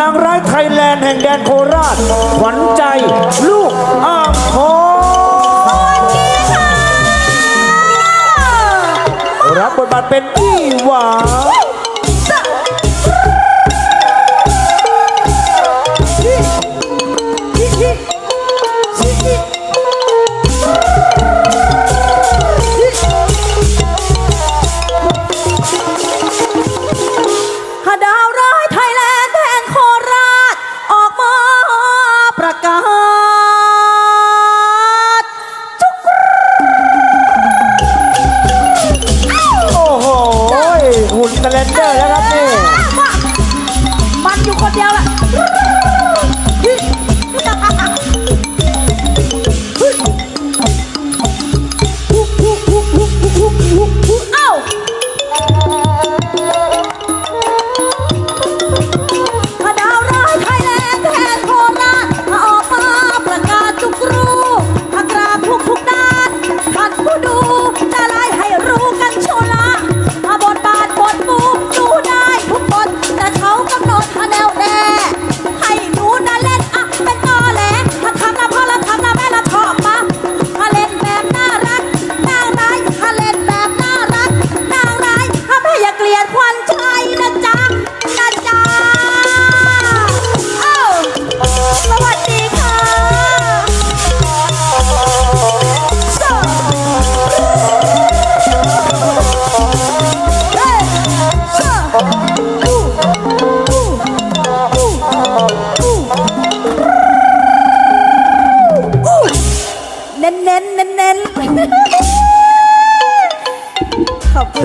นางร้ายไทยแลนด์แห่งแดนโคราชขวัญใจลูกอ่างทองรับบทบาทเป็นอี้หวา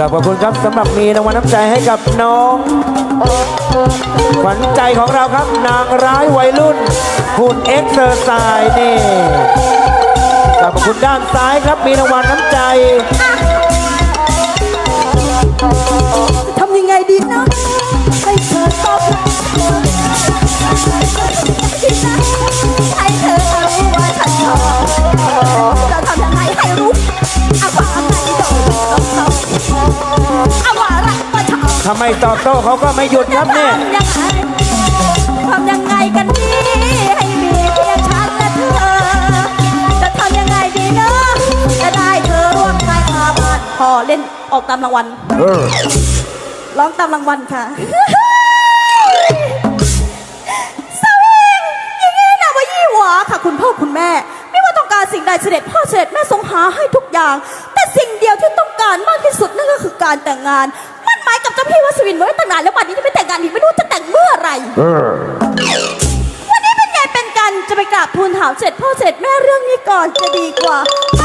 ขอบคุณขอบคุณครับสำหรับมีรางวัลน้ำใจให้กับน้องขวัญใจของเราครับนางร้ายวัยรุ่นหุ่นเอ็กเซอร์ไซน์นี่ขอบคุณด้านซ้ายครับมีรางวัลน้ำใจทำยังไงดีนะ ไม่ตอบโต้เขาก็ไม่หยุดครับเนี่ย ทำยังไงทำยังไงกันดีให้มีเพียงฉันและเธอ จะทำยังไงดีเนอะจะได้เธอร่วมใจอาบานพอเล่นออกตามรางวัลเออ ร้องตามรางวัลค่ะสวิงอย่างนี้นะว่ายี่หวาค่ะคุณพ่อคุณแม่ ไม่ว่าต้องการสิ่งใดเสด็จพ่อเสด็จแม่ทรงหาให้ทุกอย่าง แต่สิ่งเดียวที่ต้องการมากที่สุดนั่นก็คือการแต่งงาน นไว้ตั้งนานแล้ววันนี้จะไม่แต่งงานอีกไม่รู้จะแต่งเมื่อไหร่เออวันนี้เป็นไงเป็นกันจะไปกราบทูลถามเสร็จพ่อเสร็จแม่เรื่องนี้ก่อนจะดีกว่าไป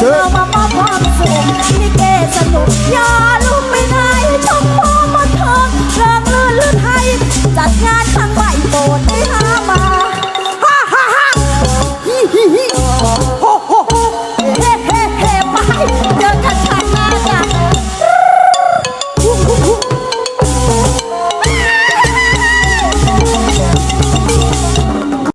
เรามามอความสุนี่เกสนุกอย่าลุกไปไหนชมพอมานทองเริงลื่นลื่นให้จัดงานครั้งใบม่โปรด